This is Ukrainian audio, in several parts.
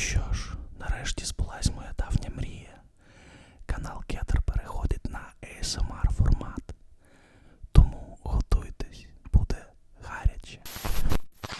що ж, нарешті збулась моя давня мрія. Канал Кетер переходить на ASMR формат. Тому готуйтесь, буде гаряче.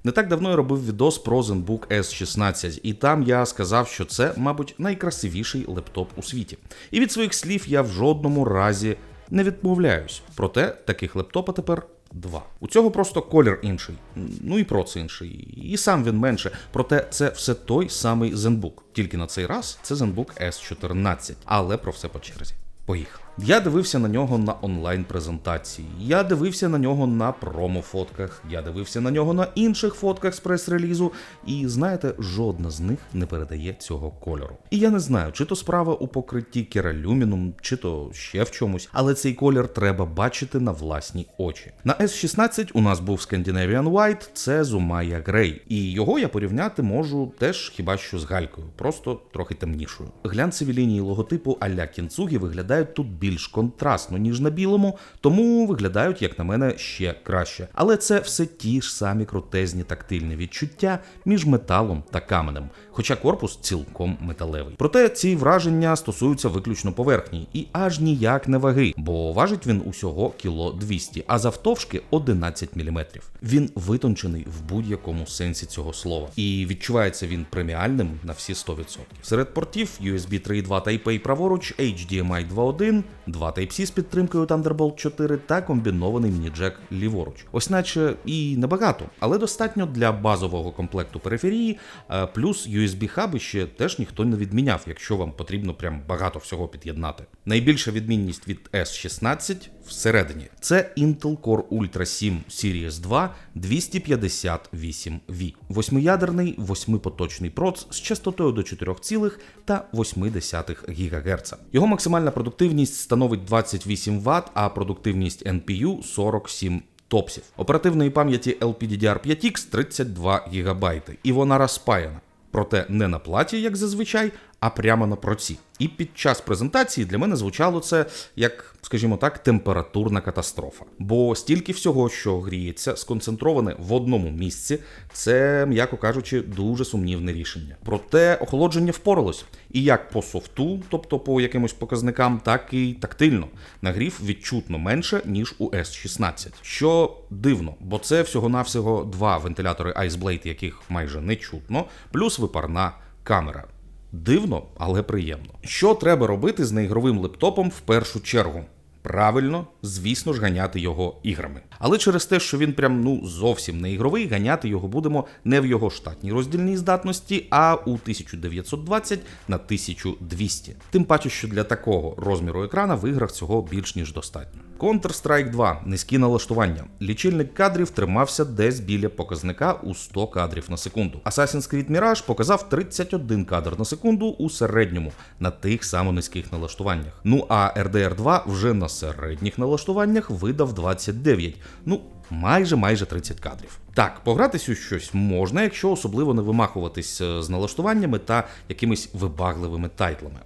Не так давно я робив відос про ZenBook S16, і там я сказав, що це, мабуть, найкрасивіший лептоп у світі. І від своїх слів я в жодному разі не відмовляюсь. Проте таких лептопа тепер два. У цього просто колір інший, ну і проц інший, і сам він менше. Проте це все той самий ZenBook. Тільки на цей раз це ZenBook S14. Але про все по черзі. Поїхали. Я дивився на нього на онлайн-презентації. Я дивився на нього на промо-фотках. Я дивився на нього на інших фотках з прес-релізу. І знаєте, жодна з них не передає цього кольору. І я не знаю, чи то справа у покритті кералюміном, чи то ще в чомусь, але цей колір треба бачити на власні очі. На S16 у нас був Scandinavian White, це Zumaya Grey. І його я порівняти можу теж хіба що з галькою, просто трохи темнішою. Глянцеві лінії логотипу а-ля кінцугі виглядають тут більш контрастно, ніж на білому, тому виглядають, як на мене, ще краще. Але це все ті ж самі крутезні тактильні відчуття між металом та каменем, хоча корпус цілком металевий. Проте ці враження стосуються виключно поверхні і аж ніяк не ваги, бо важить він усього кіло 200, а завтовшки 11 мм. Він витончений в будь-якому сенсі цього слова, і відчувається він преміальним на всі 100%. Серед портів USB 3.2 Type-A праворуч, HDMI 2.1, два Type-C з підтримкою Thunderbolt 4 та комбінований міні-джек ліворуч. Ось наче і небагато, але достатньо для базового комплекту периферії, е, плюс USB-хаби ще теж ніхто не відміняв, якщо вам потрібно прям багато всього під'єднати. Найбільша відмінність від S16 всередині це Intel Core Ultra 7 Series 2 258V. Восьмиядерний восьмипоточний проц з частотою до 4,8 ГГц. Його максимальна продуктивність становить 28 Вт, а продуктивність NPU 47 топсів. Оперативної пам'яті LPDDR5X 32 ГБ, і вона розпаяна. Проте не на платі, як зазвичай, а прямо на проці. І під час презентації для мене звучало це як, скажімо так, температурна катастрофа. Бо стільки всього, що гріється, сконцентроване в одному місці, це, м'яко кажучи, дуже сумнівне рішення. Проте охолодження впоралось. І як по софту, тобто по якимось показникам, так і тактильно. Нагрів відчутно менше, ніж у S16. Що дивно, бо це всього-навсього два вентилятори Iceblade, яких майже не чутно, плюс випарна камера. Дивно, але приємно. Що треба робити з неігровим лептопом в першу чергу? Правильно, звісно ж, ганяти його іграми. Але через те, що він прям ну зовсім не ігровий, ганяти його будемо не в його штатній роздільній здатності, а у 1920 на 1200. Тим паче, що для такого розміру екрана в іграх цього більш ніж достатньо. Counter-Strike 2 низькі налаштування. Лічильник кадрів тримався десь біля показника у 100 кадрів на секунду. Assassin's Creed Mirage показав 31 кадр на секунду у середньому на тих само низьких налаштуваннях. Ну а RDR 2 вже на середніх налаштуваннях видав 29. Ну, майже майже 30 кадрів. Так, погратись у щось можна, якщо особливо не вимахуватись е, з налаштуваннями та якимись вибагливими тайтлами.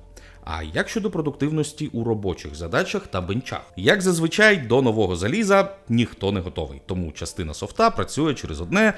А як щодо продуктивності у робочих задачах та бенчах? Як зазвичай, до нового заліза ніхто не готовий, тому частина софта працює через одне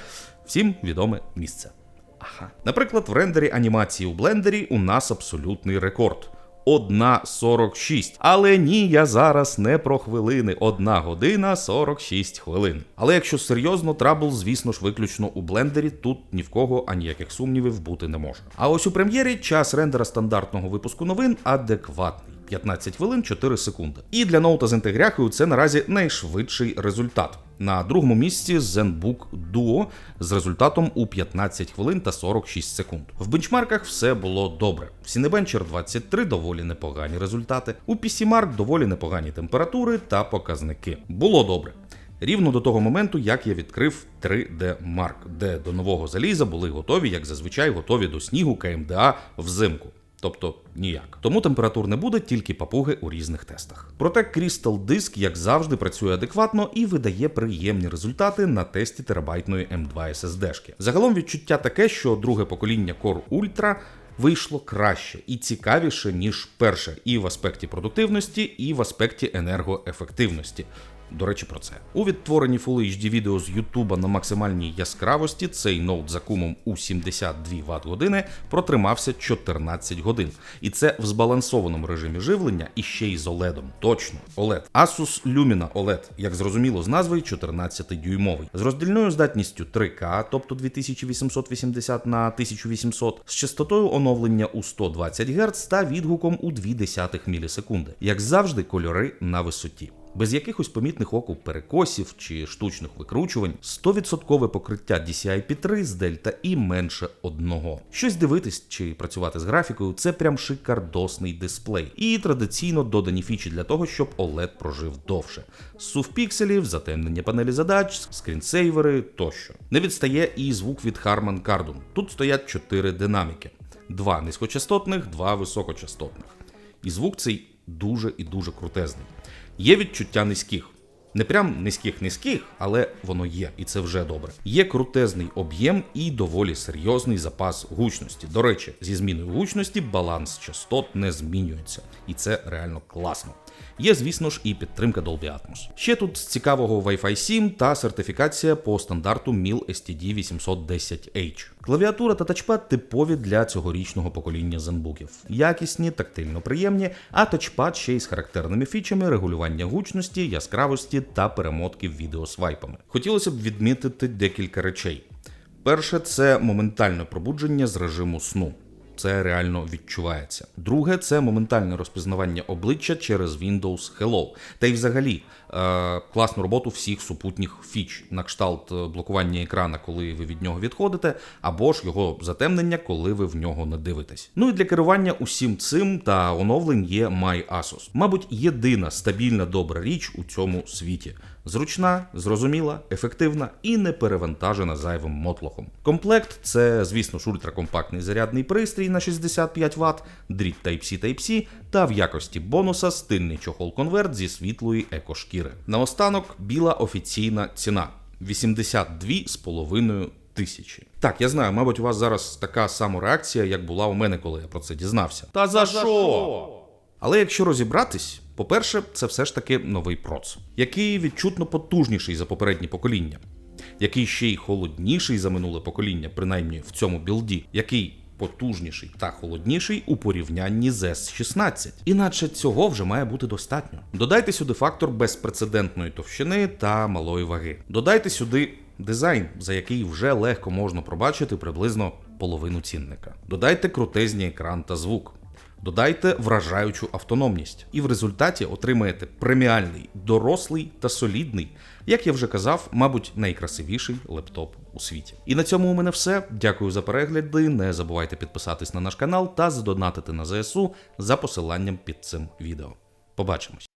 всім відоме місце. Ага. Наприклад, в рендері анімації у блендері у нас абсолютний рекорд. 1.46. Але ні, я зараз не про хвилини. 1 година 46 хвилин. Але якщо серйозно, трабл, звісно ж, виключно у блендері, тут ні в кого аніяких сумнівів бути не може. А ось у прем'єрі час рендера стандартного випуску новин адекватний. 15 хвилин 4 секунди. І для ноута з інтегряхою це наразі найшвидший результат. На другому місці ZenBook Duo з результатом у 15 хвилин та 46 секунд. В бенчмарках все було добре. В Cinebencher 23 доволі непогані результати. У PCMark доволі непогані температури та показники. Було добре. Рівно до того моменту, як я відкрив 3D Mark, де до нового заліза були готові, як зазвичай, готові до снігу КМДА взимку. Тобто ніяк. Тому температур не буде, тільки папуги у різних тестах. Проте Crystal Disk, як завжди, працює адекватно і видає приємні результати на тесті терабайтної M2 SSD. Загалом відчуття таке, що друге покоління Core Ultra вийшло краще і цікавіше, ніж перше, і в аспекті продуктивності, і в аспекті енергоефективності. До речі, про це. У відтворенні Full HD відео з YouTube на максимальній яскравості цей ноут за кумом у 72 Вт години протримався 14 годин. І це в збалансованому режимі живлення і ще й з OLED. Точно, OLED. Asus Lumina OLED, як зрозуміло з назви, 14-дюймовий. З роздільною здатністю 3К, тобто 2880 на 1800, з частотою оновлення у 120 Гц та відгуком у 0,2 мілісекунди. Як завжди, кольори на висоті. Без якихось помітних оку перекосів чи штучних викручувань, 100% покриття DCI-P3 з Delta і менше одного. Щось дивитись чи працювати з графікою це прям шикардосний дисплей. І традиційно додані фічі для того, щоб OLED прожив довше. Сув пікселів, затемнення панелі задач, скрінсейвери тощо. Не відстає і звук від Harman Kardon. Тут стоять 4 динаміки: два низькочастотних, два високочастотних. І звук цей дуже і дуже крутезний. Є відчуття низьких. Не прям низьких низьких, але воно є, і це вже добре. Є крутезний об'єм і доволі серйозний запас гучності. До речі, зі зміною гучності баланс частот не змінюється, і це реально класно. Є, звісно ж, і підтримка Dolby Atmos. Ще тут з цікавого Wi-Fi 7 та сертифікація по стандарту MIL STD 810H. Клавіатура та тачпад типові для цьогорічного покоління зенбуків. Якісні, тактильно приємні, а тачпад ще й з характерними фічами регулювання гучності, яскравості та перемотки відео свайпами. Хотілося б відмітити декілька речей. Перше, це моментальне пробудження з режиму сну. Це реально відчувається. Друге, це моментальне розпізнавання обличчя через Windows Hello. Та й взагалі е, класну роботу всіх супутніх фіч на кшталт е, блокування екрана, коли ви від нього відходите, або ж його затемнення, коли ви в нього не дивитесь. Ну і для керування усім цим та оновлень є MyAsus. Мабуть, єдина стабільна добра річ у цьому світі. Зручна, зрозуміла, ефективна і не перевантажена зайвим мотлохом. Комплект це, звісно ж, ультракомпактний зарядний пристрій на 65 Вт, дріт Type-C Type-C та в якості бонуса стильний чохол-конверт зі світлої екошкіри. Наостанок біла офіційна ціна 82,5 тисячі. Так, я знаю, мабуть, у вас зараз така сама реакція, як була у мене, коли я про це дізнався. Та за що? Але якщо розібратись, по-перше, це все ж таки новий проц, який відчутно потужніший за попередні покоління, який ще й холодніший за минуле покоління, принаймні в цьому білді, який потужніший та холодніший у порівнянні з S16. Іначе цього вже має бути достатньо. Додайте сюди фактор безпрецедентної товщини та малої ваги. Додайте сюди дизайн, за який вже легко можна пробачити приблизно половину цінника. Додайте крутезні екран та звук. Додайте вражаючу автономність, і в результаті отримаєте преміальний, дорослий та солідний, як я вже казав, мабуть, найкрасивіший лептоп у світі. І на цьому у мене все. Дякую за перегляди. Не забувайте підписатись на наш канал та задонатити на ЗСУ за посиланням під цим відео. Побачимось!